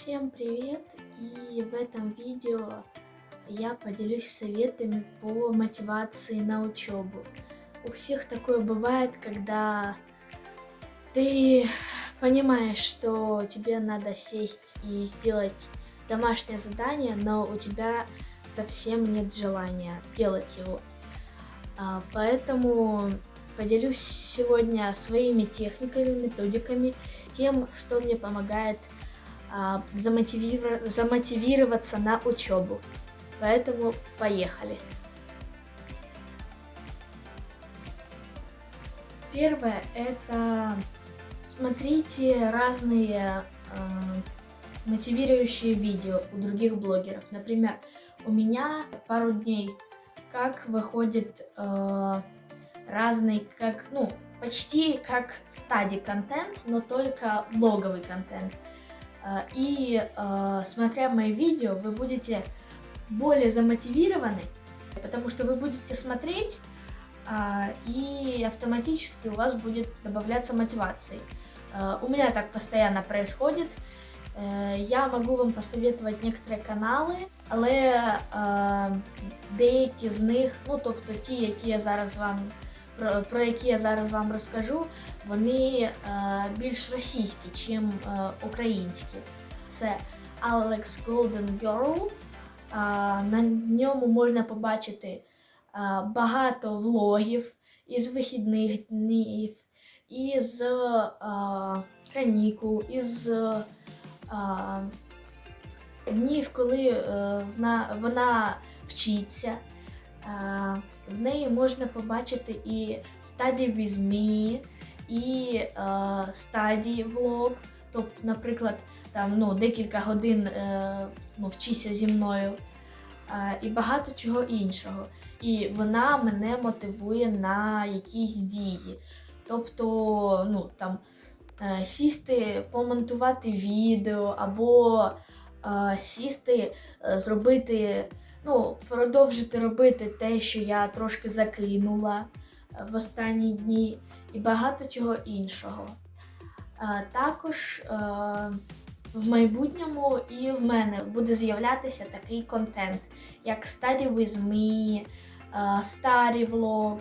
Всем привет! И в этом видео я поделюсь советами по мотивации на учебу. У всех такое бывает, когда ты понимаешь, что тебе надо сесть и сделать домашнее задание, но у тебя совсем нет желания делать его. А, Поэтому поделюсь сегодня своими техниками, методиками, тем, что мне помогает а, замотивира- замотивироваться на учебу. Поэтому поехали. Первое это смотрите разные э, мотивирующие видео у других блогеров. Например, у меня пару дней как выходит э, разный, как, ну, почти как стадий контент, но только влоговый контент. Э, И э, смотря мои видео, вы будете более замотивированы, потому что вы будете смотреть, а, и автоматически у вас будет добавляться мотивации. Э, У меня так постоянно происходит. Е, Я можу вам посоветувати некоторі канали, але е, деякі з них, ну тобто ті, які я зараз вам про, про які я зараз вам розкажу, вони е, більш російські, чим е, українські. Це Alex Golden Girl. Е, на ньому можна побачити багато влогів із вихідних днів, із канікул, із днів, коли вона вчиться. В неї можна побачити і with me, і е, Study влог. Тобто, наприклад, там ну, декілька годин е, ну, вчися зі мною. Е, і багато чого іншого. І вона мене мотивує на якісь дії. Тобто, ну там е, сісти, помонтувати відео, або е, сісти, е, зробити, ну, продовжити робити те, що я трошки закинула е, в останні дні, і багато чого іншого. Е, також е, в майбутньому і в мене буде з'являтися такий контент, як Study with me, старий влог.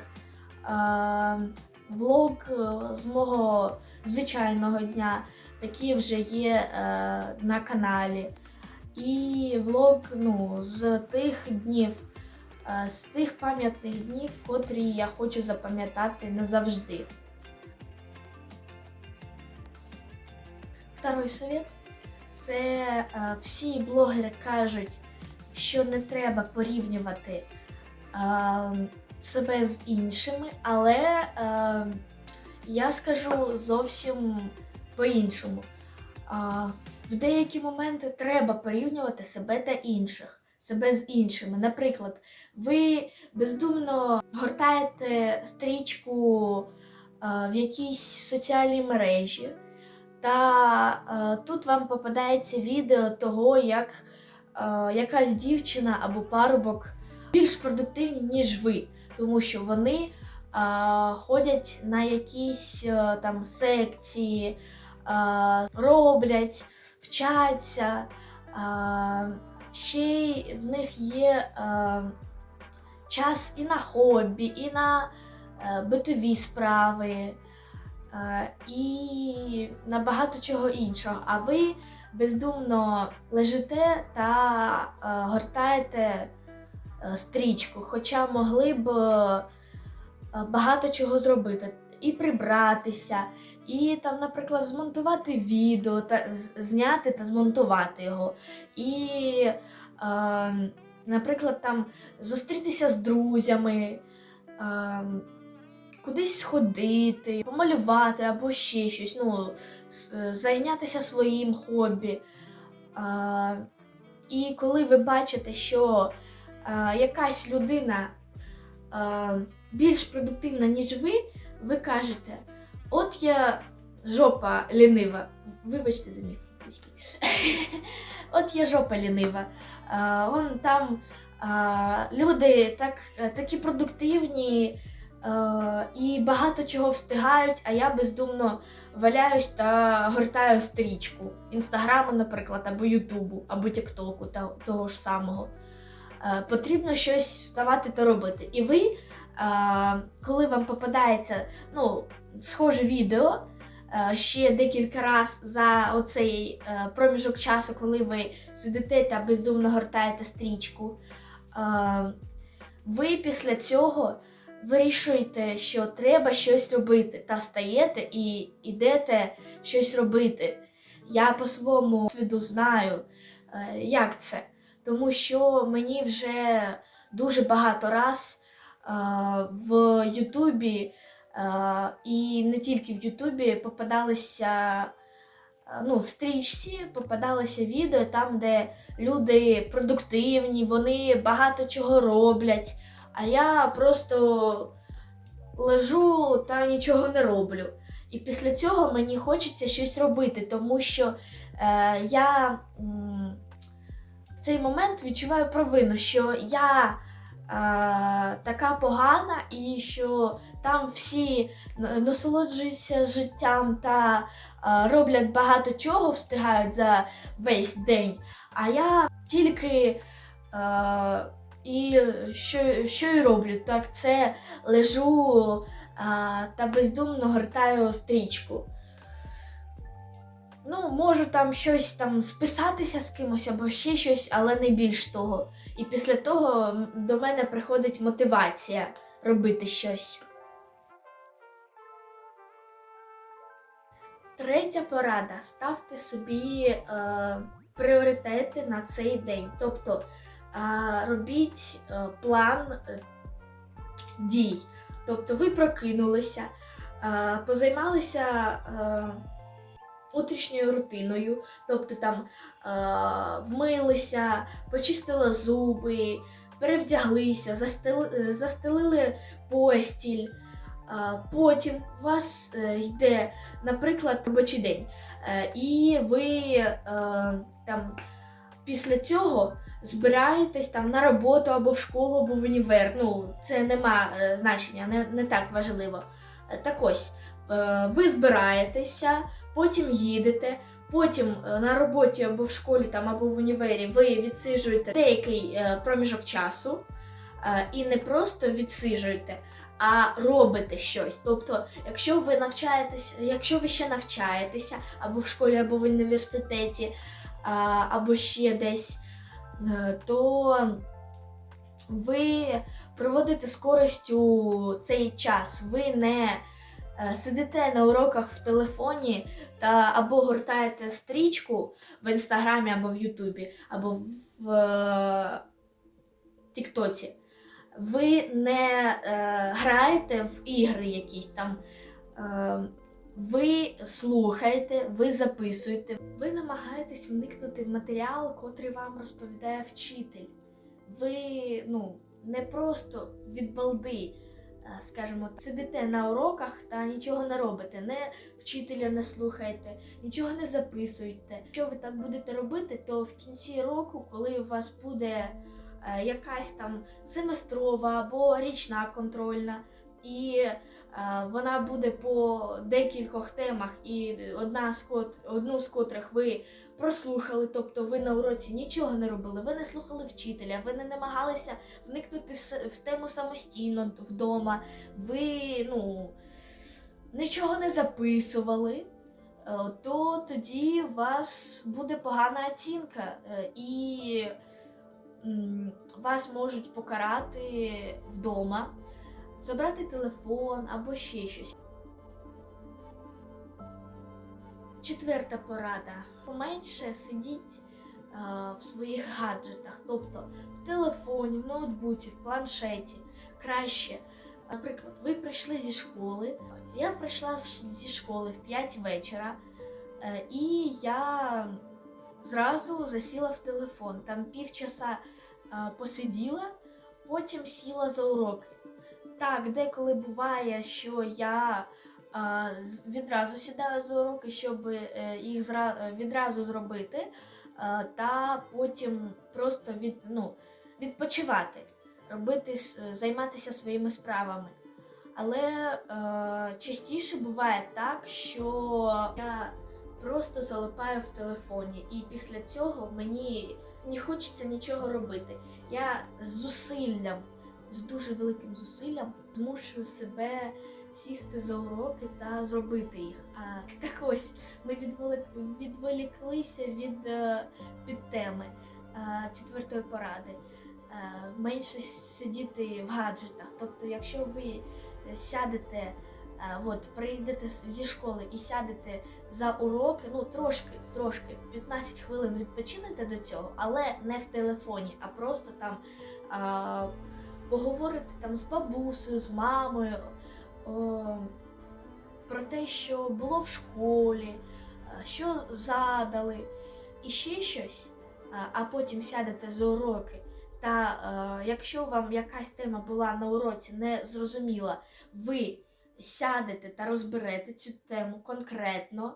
Влог з мого звичайного дня, такі вже є на каналі. І влог ну, з тих днів, е, з тих пам'ятних днів, котрі я хочу запам'ятати назавжди. Второй совет це е, всі блогери кажуть, що не треба порівнювати е, себе з іншими, але я скажу зовсім по-іншому. В деякі моменти треба порівнювати себе та інших, себе з іншими. Наприклад, ви бездумно гортаєте стрічку а, в якійсь соціальній мережі, та а, тут вам попадається відео того, як а, якась дівчина або парубок більш продуктивні, ніж ви, тому що вони ходять на якісь там секції, роблять, вчаться. Ще й в них є час і на хобі, і на е, битові справи, і на багато чого іншого. А ви бездумно лежите та е, гортаєте е, стрічку, хоча могли б багато чого зробити. І прибратися, і там, наприклад, змонтувати відео та зняти та змонтувати його. І, е, наприклад, там зустрітися з друзями, е, кудись сходити, помалювати або ще щось, ну, зайнятися своїм хобі. Е, і коли ви бачите, що е, якась людина е, більш продуктивна, ніж ви, ви кажете, от я жопа лінива. Вибачте за мій французький. От я жопа лінива. А, вон там а, люди так, такі продуктивні, Е, і багато чого встигають, а я бездумно валяюсь та гортаю стрічку інстаграму, наприклад, або Ютубу, або Тіктоку та того ж самого. Е, потрібно щось вставати та робити. І ви, е, коли вам попадається ну, схоже відео, е, ще декілька разів за оцей е, проміжок часу, коли ви сидите та бездумно гортаєте стрічку, е, ви після цього вирішуєте, що треба щось робити, та встаєте і йдете щось робити. Я по своєму досвіду знаю, як це. Тому що мені вже дуже багато раз в Ютубі і не тільки в Ютубі попадалися. е, Ну, в стрічці попадалися відео там, де люди продуктивні, вони багато чого роблять, а я просто лежу та нічого не роблю. І після цього мені хочеться щось робити, тому що е, я в цей момент відчуваю провину, що я е, така погана і що там всі насолоджуються життям та е, роблять багато чого, встигають за весь день. А я тільки е, і що, що і роблю, так це лежу а, та бездумно гортаю стрічку. Ну, можу там щось там списатися з кимось або ще щось, але не більш того. І після того до мене приходить мотивація робити щось. Третя порада: ставте собі е, пріоритети на цей день. Тобто е, робіть е, план е, дій. Тобто ви прокинулися, е, позаймалися е, утрішньою рутиною, тобто там е, вмилися, почистили зуби, перевдяглися, застели, застелили постіль. Е, Потім у вас е, йде, наприклад, робочий день, Е, і ви е, там після цього збираєтесь там на роботу або в школу, або в універ. Ну, це нема е, значення, не, не так важливо. Е, Так ось, е, ви збираєтеся, потім їдете, потім е, на роботі або в школі, там, або в універі ви відсиджуєте деякий е, проміжок часу е, і не просто відсиджуєте. А робите щось. Тобто, якщо ви навчаєтесь, якщо ви ще навчаєтеся або в школі, або в університеті, або ще десь, то ви проводите з користю цей час. Ви не сидите на уроках в телефоні та або гортаєте стрічку в інстаграмі або в Ютубі, або в е, Тіктоці. Ви не е, граєте в ігри якісь там. Е, ви слухаєте, ви записуєте, ви намагаєтесь вникнути в матеріал, котрий вам розповідає вчитель. Ви ну, не просто від балди, е, скажімо, сидите на уроках та нічого не робите, не вчителя не слухаєте, нічого не записуєте. Якщо ви так будете робити, то в кінці року, коли у вас буде е, якась там семестрова або річна контрольна, і е, вона буде по декількох темах, і одна з кот, одну з котрих ви прослухали, тобто ви на уроці нічого не робили, ви не слухали вчителя, ви не намагалися вникнути в тему самостійно вдома, ви ну, нічого не записували. е, То тоді у вас буде погана оцінка, е, і вас можуть покарати вдома, забрати телефон або ще щось. Четверта порада. Поменше сидіть е, в своїх гаджетах, тобто в телефоні, в ноутбуці, в планшеті. Краще. Наприклад, ви прийшли зі школи. Я прийшла зі школи в 5 вечора, е, і я зразу засіла в телефон. Там півчаса е, посиділа, потім сіла за уроки. Так, деколи буває, що я а, відразу сідаю за уроки, щоб е, їх зра- відразу зробити, а, та потім просто від, ну, відпочивати, робити, займатися своїми справами. Але е, частіше буває так, що я просто залипаю в телефоні, і після цього мені не хочеться нічого робити. Я зусиллям, з дуже великим зусиллям змушую себе сісти за уроки та зробити їх. А так ось ми відволік- відволіклися від е, підтеми е, четвертої поради. Е, менше сидіти в гаджетах. Тобто, якщо ви сядете, от прийдете зі школи і сядете за уроки, ну трошки, трошки, 15 хвилин відпочинете до цього, але не в телефоні, а просто там е, поговорите там з бабусею, з мамою. е, Про те, що було в школі, е, що задали, і ще щось, а- а потім сядете за уроки та е, якщо вам якась тема була на уроці не зрозуміла, ви сядете та розберете цю тему конкретно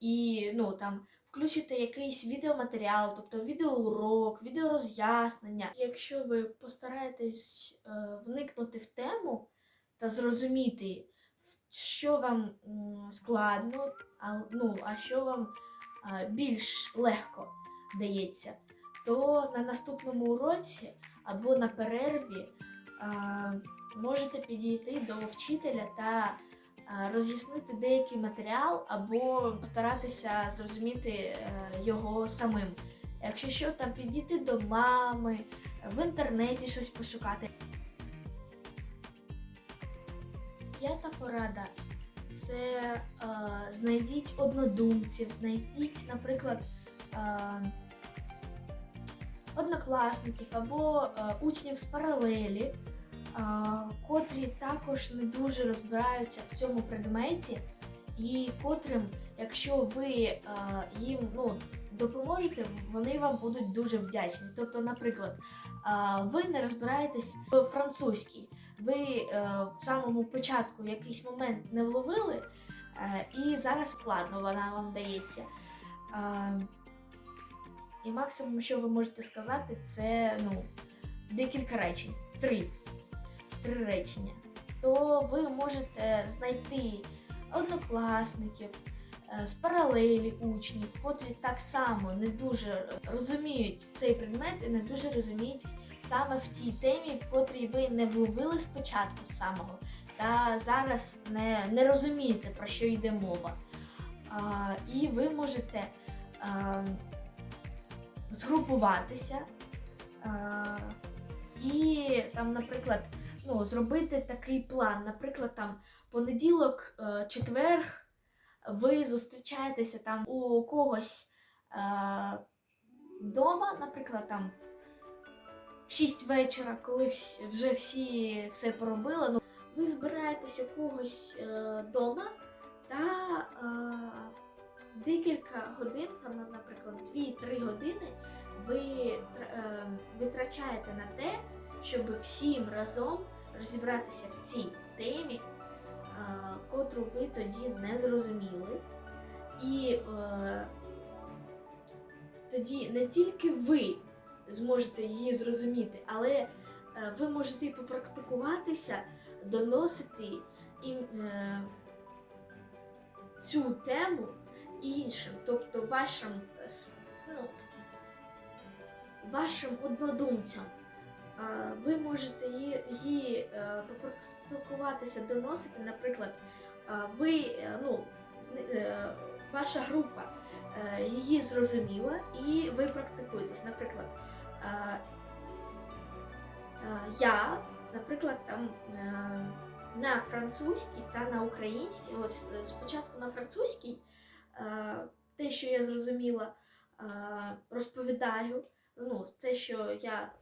і ну там включите якийсь відеоматеріал, тобто відеоурок, відеороз'яснення. Якщо ви постараєтесь е, вникнути в тему та зрозуміти, що вам складно, а, ну, а що вам е, більш легко дається то на наступному уроці або на перерві а, можете підійти до вчителя та роз'яснити деякий матеріал, або старатися зрозуміти е, його самим. Якщо що, там підійти до мами, в інтернеті щось пошукати. П'ята порада це е, знайдіть однодумців, знайдіть, наприклад, е, однокласників або е, учнів з паралелі, е, котрі також не дуже розбираються в цьому предметі, і котрим, якщо ви їм ну, допоможете, вони вам будуть дуже вдячні. Тобто, наприклад, ви не розбираєтесь в французькій, ви е, в самому початку якийсь момент не вловили, е, і зараз складно вона вам дається. І максимум, що ви можете сказати, це ну, декілька речень. Три. Три речення. То ви можете знайти однокласників е, з паралелі учнів, котрі так само не дуже розуміють цей предмет і не дуже розуміють саме в тій темі, в котрій ви не вловили спочатку самого, та зараз не, не розумієте, про що йде мова. А, і ви можете. А, згрупуватися а, і там, наприклад, ну, зробити такий план. Наприклад, там понеділок, е, четверг, ви зустрічаєтеся там у когось е, вдома, наприклад, там в 6 вечора, коли вже всі все поробили. Ну, ви збираєтесь у когось е, та. Е, декілька годин, там, наприклад, 2-3 години, ви е, витрачаєте на те, щоб всім разом розібратися в цій темі, котру ви тоді не зрозуміли. І е, тоді не тільки ви зможете її зрозуміти, але е, ви можете і попрактикуватися, доносити їм е, цю тему іншим, тобто вашим, ну, вашим однодумцям. Ви можете її, е, попрактикуватися, доносити, наприклад, ви, е, ну, е, ваша група її зрозуміла, і ви практикуєтесь. Наприклад, я, наприклад, там на французькій та на українській, от спочатку на французькій. Те, що я зрозуміла, розповідаю. Ну, те, що я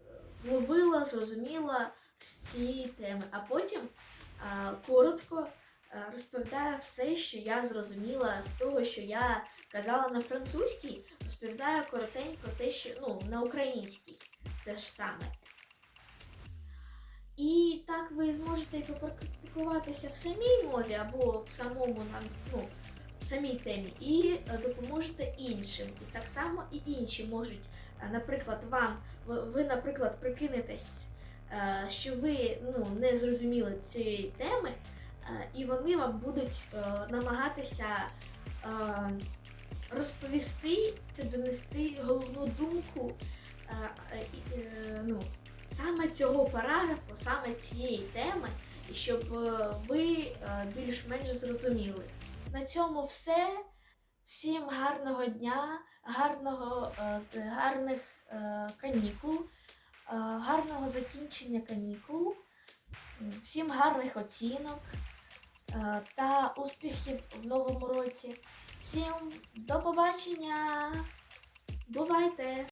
ловила, зрозуміла з цієї теми, а потім е, коротко е, розповідаю все, що я зрозуміла з того, що я казала на французькій, розповідаю коротенько те, що ну, на українській те ж саме. І так ви зможете попрактикуватися в самій мові або в самому нам, ну, самій темі, і допоможете іншим. І так само і інші можуть, наприклад, вам, ви, наприклад, прикинетесь, е, що ви ну, не зрозуміли цієї теми, е, і вони вам будуть е, намагатися розповісти це донести головну думку ну, саме цього параграфу, саме цієї теми, щоб ви більш-менш зрозуміли. На цьому все. Всім гарного дня, гарного, е, гарних е, канікул, е, гарного закінчення канікул, всім гарних оцінок та успіхів в новому році. Всім до побачення! Бувайте!